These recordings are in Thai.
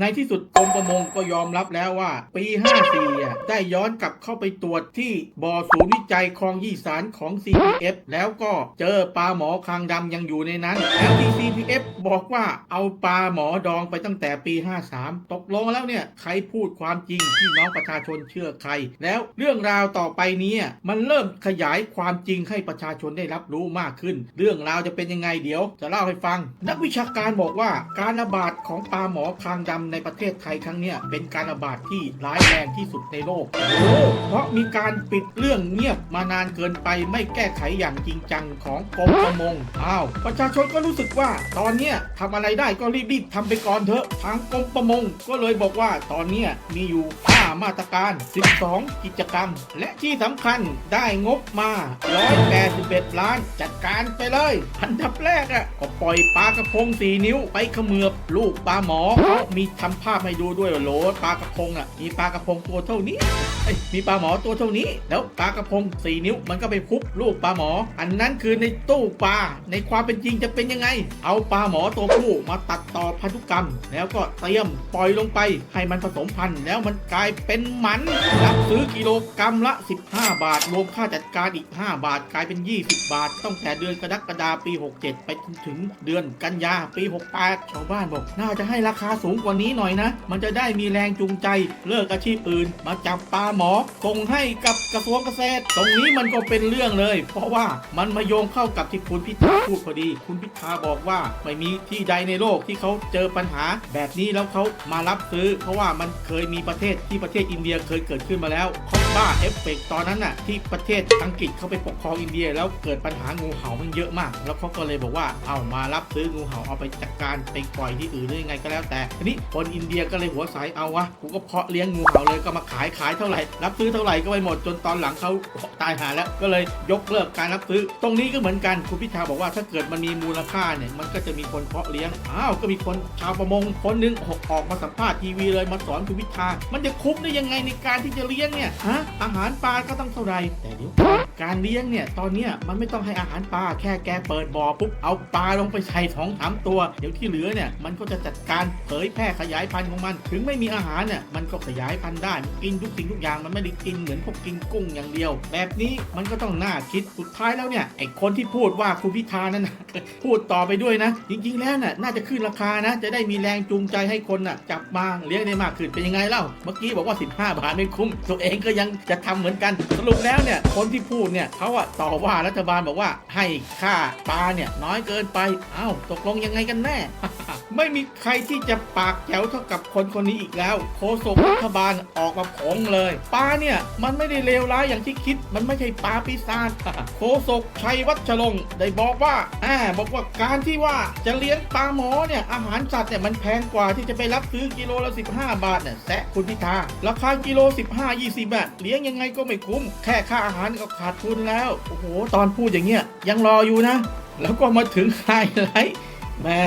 ในที่สุดกรมประมงก็ยอมรับแล้วว่า ปี 54 ได้ย้อนกลับเข้าไปตรวจที่บ่อศูนย์วิจัยคลองยี่สารของ CPF แล้วก็เจอปลาหมอคางดำยังอยู่ในนั้น แล้วที่ CPF บอกว่าเอาปลาหมอดองไปตั้งแต่ปี 53 ตกลงแล้วเนี่ย ใครพูดความจริงที่น้องประชาชนเชื่อใคร แล้วเรื่องราวต่อไปนี้มันเริ่มขยายความจริงให้ประชาชนได้รับรู้มากขึ้น เรื่องราวจะเป็นยังไงเดี๋ยว จะเล่าให้ฟัง นักวิชาการบอกว่าการระบาดของปลาหมอคางดำในประเทศไทยครั้งนี้เป็นการระบาดที่ร้ายแรงที่สุดในโลก เพราะมีการปิดเรื่องเงียบมานานเกินไปไม่แก้ไขอย่างจริงจังของกรมประมง อ้าว ประชาชนก็รู้สึกว่า ตอนเนี้ยทำอะไรได้ก็รีบๆทำไปก่อนเถอะ ทางกรมประมงก็เลยบอกว่าตอนเนี้ยมีอยู่ 5 มาตรการ 12 กิจกรรม และที่สำคัญได้งบมา 181 ล้าน จัดการไปเลย อันดับแรกอะก็ปล่อยปลากระพงสีนิ้วไปเขมือบลูกปลาหมอเขามีทำภาพให้ดูด้วยว่าโหลปลากระพงอะมีปลากระพงตัวเท่านี้มีปลาหมอตัวเท่านี้ แล้วปลากระพงสี่นิ้วมันก็ไปคุบลูกปลาหมอ อันนั้นคือในตู้ปลาในความเป็นจริงจะเป็นยังไง เอาปลาหมอตัวผู้มาตัดต่อพันธุกรรม แล้วก็เตรียมปล่อยลงไปให้มันผสมพันธุ์แล้วมันกลายเป็นหมันรับซื้อกิโลกรรัมละ 15 บาท รวมค่าจัดการอีก 5 บาทกลายเป็น 20 บาทตั้งแต่เดือนกรกฎาคมปี 67 ไปจนถึงเดือนกันยาปี 68ชาวบ้านบอก น่าจะให้ราคาสูงกว่านี้หน่อยนะ มันจะได้มีแรงจูงใจเลิกอาชีพอื่น มาจับปลาหมอส่งให้กับกระทรวงเกษตร ตรงนี้มันก็เป็นเรื่องเลย เพราะว่ามันมาโยงเข้ากับที่คุณพิธาพูดพอดี คุณพิธาบอกว่าไม่มีที่ใดในโลกที่เขาเจอปัญหา แบบนี้แล้วเขามารับซื้อ เพราะว่ามันเคยมีประเทศที่ประเทศอินเดียเคยเกิดขึ้นมาแล้วคอบ้าเอฟเฟกตอนนั้นน่ะที่ประเทศอังกฤษเขาไปปกครองอินเดีย แล้วเกิดปัญหางูเห่ามันเยอะมาก แล้วเขาก็เลยบอกว่าเอามารับซื้องูเห่าเอาไปจัดการไปปล่อยที่อื่นหรือยังไงก็แล้วแต่ทีนี้คนอินเดียก็เลยหัวใสเอาวะกูก็เพาะเลี้ยงงูเห่าเลยก็มาขายขายเท่าไหร่รับซื้อเท่าไหร่ก็ไปหมดจนตอนหลังเขาตายหาแล้ว ก็เลยยกเลิกการรับซื้อ ตรงนี้ก็เหมือนกันคุณพิธาบอกว่าถ้าเกิดมันมีมูลค่าเนี่ยมันก็จะมีคนเพาะเลี้ยงอ้าวก็มีคนชาวประมงคนหนึงออกมาสัมภาษณ์ทีวีเลยมาสอนคุณพิธามันจะคุ้มได้ยังไงในการที่จะเลี้ยงเนี่ยฮะอาหารปลาก็ต้องเท่าไหร่แต่เดี๋ยว การเลี้ยงเนี่ยตอนเนี้ยมันไม่ต้องให้อาหารปลาแค่แกเปิดบ่อปุ๊บเอาปลาลงไปใส่สองสามตัว เดี๋ยวที่เหลือเนี่ยมันก็จะจัดการเผยแพร่ขยายพันธุ์ของมัน ถึงไม่มีอาหารเนี่ยมันก็ขยายพันธุ์ได้มันกินทุกสิ่งทุกอย่างมันไม่ได้กินเหมือนพวกกินกุ้งอย่างเดียว แบบนี้มันก็ต้องน่าคิดสุดท้ายแล้วเนี่ยไอคนที่พูดว่าคุณพิธานั่นนะพูดต่อไปด้วยนะ จริงๆแล้วน่ะน่าจะขึ้นราคานะ จะได้มีแรงจูงใจให้คนน่ะจับมาเลี้ยงได้มากขึ้นเป็นยังไงเล่าเมื่อกี้บอกว่า 15 บาทไม่คุ้มตัวเองก็ยังจะทำเหมือนกันสรุปแล้วเนี่ยคนที่พูดเนี่ยเขาอะต่อว่ารัฐบาลบอกว่าให้ค่าปลาเนี่ยน้อยเกินไปเอ้าตกลงยังไงกันแน่ ไม่มีใครที่จะปากแจ๋วเท่ากับคนคนนี้อีกแล้วโฆษกรัฐบาลออกมาผงเลยปลาเนี่ยมันไม่ได้เลวร้ายอย่างที่คิด มันไม่ใช่ปลาปีศาจโฆษกชัยวัชรงค์ได้บอกว่าอ่าบอกว่าการที่ว่าจะเลี้ยงปลาหมอเนี่ยอาหารสัตว์เนี่ยมันแพงกว่าที่จะไปรับซื้อกิโลละ15 บาทเนี่ยแซะคุณพิธาราคากิโล 15 20บาทเลี้ยงยังไงก็ไม่คุ้ม แค่ค่าอาหารก็ขาดทุนแล้ว โอ้โห ตอนพูดอย่างเงี้ยยังรออยู่นะ แล้วก็มาถึงไฮไลท์แม่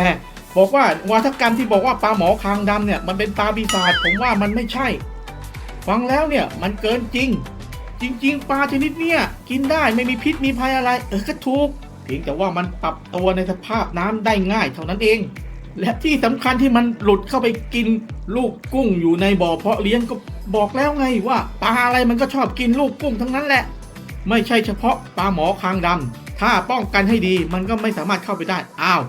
บอกว่าวาทกรรมที่บอกว่าปลาหมอคางดำเนี่ยมันเป็นปลาปีศาจผมว่ามันไม่ใช่ ฟังแล้วเนี่ยมันเกินจริง จริง ๆ ปลาชนิดเนี้ยกินได้ไม่มีพิษมีภัยอะไร เออก็ถูกเพียงแต่ว่ามันปรับตัวในสภาพน้ำได้ง่ายเท่านั้นเอง และที่สำคัญที่มันหลุดเข้าไปกินลูกกุ้งอยู่ในบ่อเพาะเลี้ยงก็บอกแล้วไงว่าปลาอะไรมันก็ชอบกินลูกกุ้งทั้งนั้นแหละ ไม่ใช่เฉพาะปลาหมอคางดำถ้าป้องกันให้ดีมันก็ไม่สามารถเข้าไปได้ อ้าว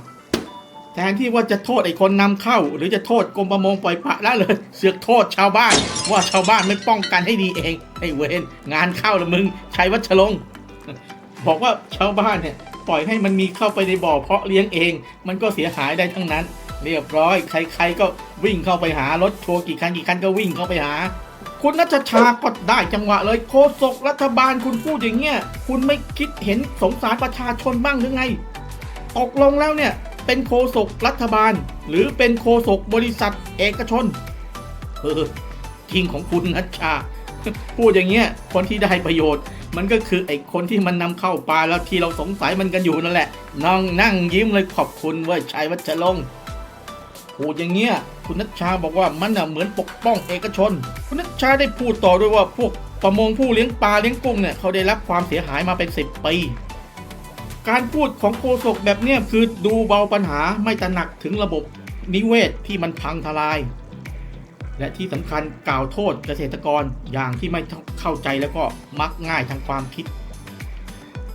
แทนที่ว่าจะโทษไอ้คนนำเข้า หรือจะโทษกรมประมงปล่อยปละละเลย เสือกโทษชาวบ้าน ว่าชาวบ้านไม่ป้องกันให้ดีเองไอ้เวนงานเข้าละมึงชัยวัชรงค์บอกว่าชาวบ้านเนี่ยปล่อยให้มันมีเข้าไปในบ่อเพาะเลี้ยงเอง มันก็เสียหายได้ทั้งนั้น เรียบร้อย ใครๆก็วิ่งเข้าไปหารถทัวร์กี่คันกี่คันก็วิ่งเข้าไปหา คุณนัชชาก็ได้จังหวะเลยโฆษกรัฐบาลคุณพูดอย่างเงี้ยคุณไม่คิดเห็นสงสารประชาชนบ้างหรือไง ตกลงแล้วเนี่ยเป็นโฆษกรัฐบาล หรือเป็นโฆษกบริษัทเอกชนเออจริงของคุณนัชชา พูดอย่างเงี้ยคนที่ได้ประโยชน์ มันก็คือไอ้คนที่มันนำเข้าปลาแล้วที่เราสงสัยมันกันอยู่นั่นแหละน้องนั่งยิ้มเลยขอบคุณเว้ยชัยวัชรงค์ พูดอย่างเงี้ยคุณนัชชาบอกว่ามันน่ะเหมือนปกป้องเอกชน คุณนัชชาได้พูดต่อด้วยว่าพวกประมงผู้เลี้ยงปลาเลี้ยงกุ้งเนี่ยเขาได้รับความเสียหายมาเป็น10ปีการพูดของโฆษกแบบเนี้ยคือดูเบาปัญหาไม่ตระหนักถึงระบบนิเวศที่มันพังทลาย และที่สำคัญกล่าวโทษเกษตรกรอย่างที่ไม่เข้าใจแล้วก็มักง่ายทางความคิด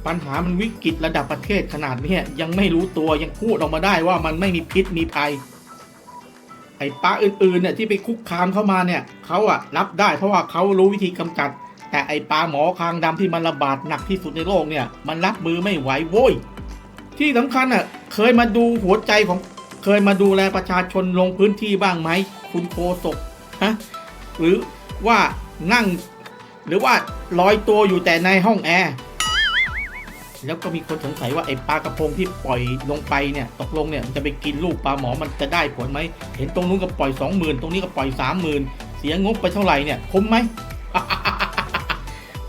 ปัญหามันวิกฤตระดับประเทศขนาดเนี้ยยังไม่รู้ตัวยังพูดออกมาได้ว่ามันไม่มีพิษมีภัย ไอ้ปลาอื่นๆเนี่ยที่ไปคุกคามเข้ามาเนี่ยเขาอะรับได้เพราะว่าเขารู้วิธีกำจัด แต่ไอ้ปลาหมอคางดำที่มันระบาดหนักที่สุดในโลกเนี่ย มันรับมือไม่ไหวโว้ยที่สำคัญอะเคยมาดูหัวใจของเคยมาดูแลประชาชนลงพื้นที่บ้างไหมคุณโคศกฮะหรือว่านั่ง หรือว่าลอยตัวอยู่แต่ในห้องแอร์ แล้วก็มีคนสงสัยว่าไอ้ปลากระพงที่ปล่อยลงไปเนี่ยตกลงเนี่ยมันจะไปกินลูกปลาหมอมันจะได้ผลไหมเห็นตรงนู้นก็ปล่อยสองหมื่นตรงนี้ก็ปล่อยสามหมื่นเสียงบไปเท่าไหร่เนี่ยคุ้มไหม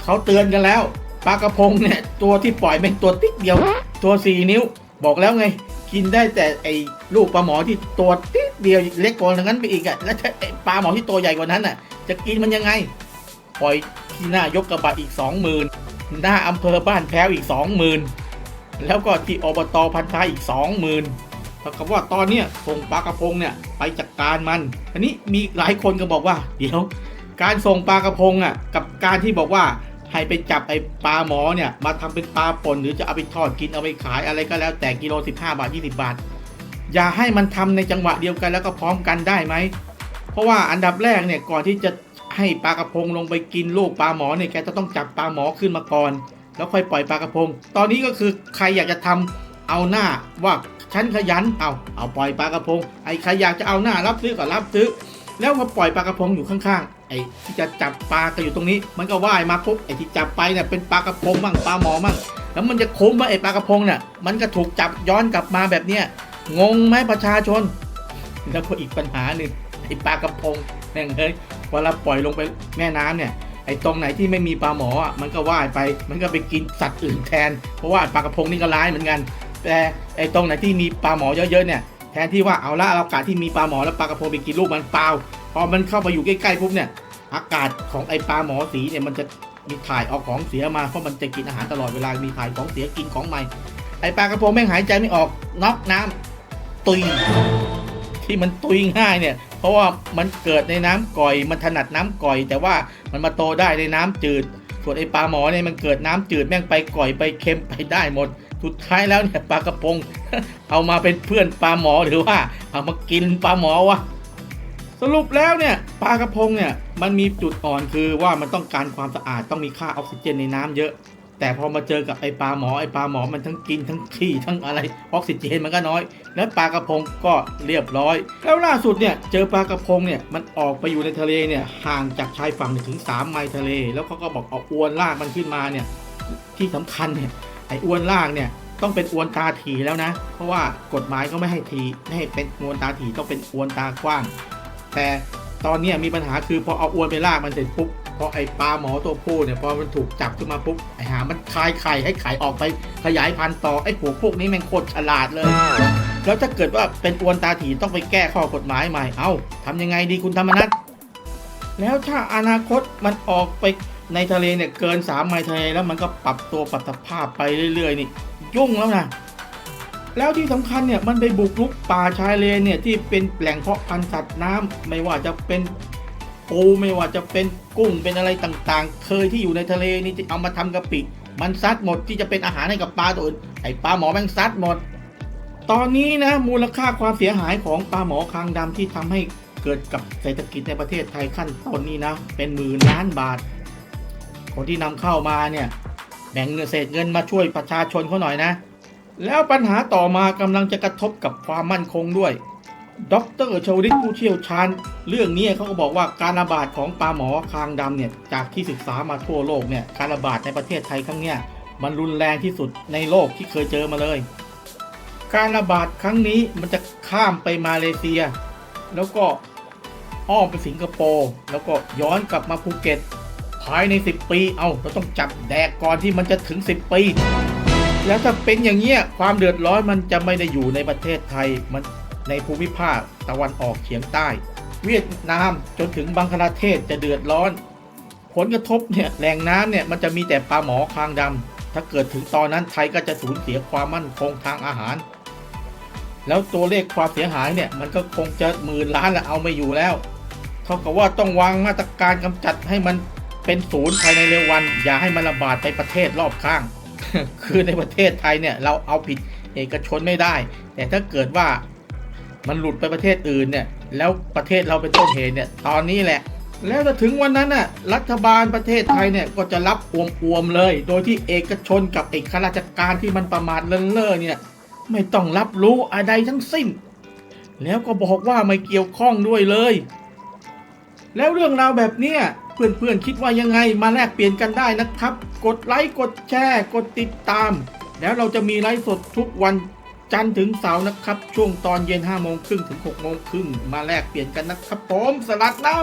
เขาเตือนกันแล้วปลากระพงเนี่ยตัวที่ปล่อยเป็นตัวติ๊กเดียว ตัวสี่นิ้ว บอกแล้วไง กินได้แต่ไอ้ลูกปลาหมอที่ตัวติ๊กเดียวเล็กกว่านั้นไปอีกอะแล้วไอ้ปลาหมอที่ตัวใหญ่กว่านั้นอะจะกินมันยังไง ปล่อยที่หน้ายกกระบะอีกสอง หน้าอำเภอบ้านแพ้วอีกสองหมื่นแล้วก็ที่อบตพันท้ายอีกสองหมื่นเท่ากับว่าตอนเนี้ยส่งปลากระพงเนี่ยไปจัดการมันอันนี้มีหลายคนก็บอกว่า เดี๋ยว การส่งปลากระพงอะกับการที่บอกว่าให้ไปจับไอ้ปลาหมอเนี่ยมาทำเป็นปลาป่นหรือจะเอาไปทอดกินเอาไปขายอะไรก็แล้วแต่กิโล 15 บาท 20 บาท อย่าให้มันทำในจังหวะเดียวกันแล้วก็พร้อมกันได้ไหม เพราะว่าอันดับแรกเนี่ยก่อนที่จะ ให้ปลากระพงลงไปกินลูกปลาหมอเนี่ยแกจะต้องจับปลาหมอขึ้นมาก่อน แล้วค่อยปล่อยปลากระพง ตอนนี้ก็คือใครอยากจะทำเอาหน้าว่าฉันขยันเอาเอาปล่อยปลากระพงไอ้ใครอยากจะเอาหน้ารับซื้อก็รับซื้อ แล้วพอปล่อยปลากระพงอยู่ข้างๆไอ้ที่จะจับปลาก็อยู่ตรงนี้ มันก็ว่ายมาปุ๊บไอ้ที่จับไปเนี่ยเป็นปลากระพงบ้างปลาหมอบ้างแล้วมันจะคุ้มไหมไอ้ปลากระพงเนี่ยมันก็ถูกจับย้อนกลับมาแบบเนี้ยงงไหมประชาชน แล้วก็อีกปัญหาหนึ่งไอ้ปลากระพงแม่งเฮ้ย เวลาปล่อยลงไปแม่น้ำเนี่ยไอ้ตรงไหนที่ไม่มีปลาหมออะมันก็ว่ายไป มันก็ไปกินสัตว์อื่นแทน เพราะว่าปลากระพงนี่ก็ร้ายเหมือนกัน แต่ไอ้ตรงไหนที่มีปลาหมอเยอะๆเนี่ยแทนที่ว่าเอาละเรากาศที่มีปลาหมอแล้วปลากระพงไปกินลูกมันเปล่าพอมันเข้าไปอยู่ใกล้ๆปุ๊บเนี่ยอากาศของไอ้ปลาหมอสีเนี่ยมันจะมีถ่ายเอาของเสียมาเพราะมันจะกินอาหารตลอดเวลามีถ่ายของเสียกินของใหม่ไอ้ปลากระพงแม่งหายใจไม่ออกน็อกน้ำตุย ที่มันตุยง่ายเนี่ย เพราะว่ามันเกิดในน้ำก่อย มันถนัดน้ำก่อย แต่ว่ามันมาโตได้ในน้ำจืด ส่วนไอปลาหมอเนี่ยมันเกิดน้ำจืดแม่งไปก่อยไปเค็มไปได้หมด สุดท้ายแล้วเนี่ยปลากระพง เอามาเป็นเพื่อนปลาหมอหรือว่า เอามากินปลาหมอวะสรุปแล้วเนี่ยปลากระพงเนี่ยมันมีจุดอ่อนคือว่ามันต้องการความสะอาดต้องมีค่าออกซิเจนในน้ำเยอะ แต่พอมาเจอกับไอปลาหมอไอปลาหมอมันทั้งกินทั้งขี้ทั้งอะไรออกซิเจนมันก็น้อย แล้วปลากระพงก็เรียบร้อย แล้วล่าสุดเนี่ยเจอปลากระพงเนี่ยมันออกไปอยู่ในทะเลเนี่ยห่างจากชายฝั่งถึง 3 ไมล์ทะเล แล้วเขาก็บอกเอาอวนลากมันขึ้นมาเนี่ยที่สำคัญเนี่ยไออวนลากเนี่ยต้องเป็นอวนตาถีแล้วนะ เพราะว่ากฎหมายก็ไม่ให้ทีไม่ให้เป็นอวนตาถีต้องเป็นอวนตากว้าง แต่ตอนนี้มีปัญหาคือพอเอาอวนไปลากมันเสร็จปุ๊บ พอไอปลาหมอตัวผู้เนี่ยพอมันถูกจับขึ้นมาปุ๊บไอหามันคายไข่ให้ไข่ออกไปขยายพันธุ์ต่อไอพวกพวกนี้แม่งโคตรฉลาดเลย แล้วถ้าเกิดว่าเป็นอวนตาถีต้องไปแก้ข้อกฎหมายใหม่เอ้าทำยังไงดีคุณธรรมนัทแล้วถ้าอนาคตมันออกไปในทะเลเนี่ยเกิน3ไมล์ทะเลแล้วมันก็ปรับตัวปรับสภาพไปเรื่อยๆ นี่ยุ่งแล้วนะแล้วที่สำคัญเนี่ยมันไปบุกรุกป่าชายเลนเนี่ยที่เป็นแหล่งเพาะพันธุ์สัตว์น้ำไม่ว่าจะเป็น ปูไม่ว่าจะเป็นกุ้งเป็นอะไรต่างๆ เคยที่อยู่ในทะเลนี่เอามาทำกะปิ มันซัดหมดที่จะเป็นอาหารให้กับปลาตัวอื่นไอปลาหมอแม่งซัดหมด ตอนนี้นะมูลค่าความเสียหายของปลาหมอคางดำที่ทำให้เกิดกับเศรษฐกิจในประเทศไทยขั้นต้นนี้นะ เป็นหมื่นล้านบาท คนที่นำเข้ามาเนี่ยแบ่งเงินเศษเงินมาช่วยประชาชนเขาหน่อยนะ แล้วปัญหาต่อมากำลังจะกระทบกับความมั่นคงด้วย ดรชวลิตผู้เชี่ยวชาญ เรื่องนี้เขาก็บอกว่าการระบาดของปลาหมอคางดำเนี่ยจากที่ศึกษามาทั่วโลกเนี่ยการระบาดในประเทศไทยครั้งเนี้ยมันรุนแรงที่สุดในโลกที่เคยเจอมาเลย การระบาดครั้งนี้มันจะข้ามไปมาเลเซีย แล้วก็อ้อมไปสิงคโปร์แล้วก็ย้อนกลับมาภูเก็ตภายใน 10 ปี เอาเราต้องจับแดกก่อนที่มันจะถึง 10 ปี แล้วถ้าเป็นอย่างเงี้ยความเดือดร้อนมันจะไม่ได้อยู่ในประเทศไทยมัน ในภูมิภาคตะวันออกเฉียงใต้ เวียดนามจนถึงบังคลาเทศจะเดือดร้อน ผลกระทบเนี่ยแหล่งน้ำเนี่ยมันจะมีแต่ปลาหมอคางดำถ้าเกิดถึงตอนนั้นไทยก็จะสูญเสียความมั่นคงทางอาหาร แล้วตัวเลขความเสียหายเนี่ยมันก็คงจะหมื่นล้านละเอาไม่อยู่แล้วทเขาก็ว่าต้องวางมาตรการกำจัดให้มันเป็นศูนย์ภายในเร็ววัน อย่าให้มันระบาดไปประเทศรอบข้าง คือในประเทศไทยเนี่ยเราเอาผิดเอกชนไม่ได้ แต่ถ้าเกิดว่า มันหลุดไปประเทศอื่นเนี่ย แล้วประเทศเราเป็นต้นเหตุเนี่ย ตอนนี้แหละ แล้วถึงวันนั้นน่ะ รัฐบาลประเทศไทยเนี่ยก็จะรับอวมๆเลย โดยที่เอกชนกับเอกข้าราชการที่มันประมาทเลินเล่อเนี่ย ไม่ต้องรับรู้อะไรทั้งสิ้น แล้วก็บอกว่าไม่เกี่ยวข้องด้วยเลย แล้วเรื่องราวแบบเนี้ยเพื่อนๆคิดว่ายังไงมาแลกเปลี่ยนกันได้นะครับ กดไลค์กดแชร์ กดติดตาม แล้วเราจะมีไลฟ์สดทุกวัน จันทร์ถึงเสาร์นะครับ ช่วงตอนเย็น5โมงครึ่งถึง6โมงครึ่งมาแลกเปลี่ยนกันนะครับผมสลัดเน่า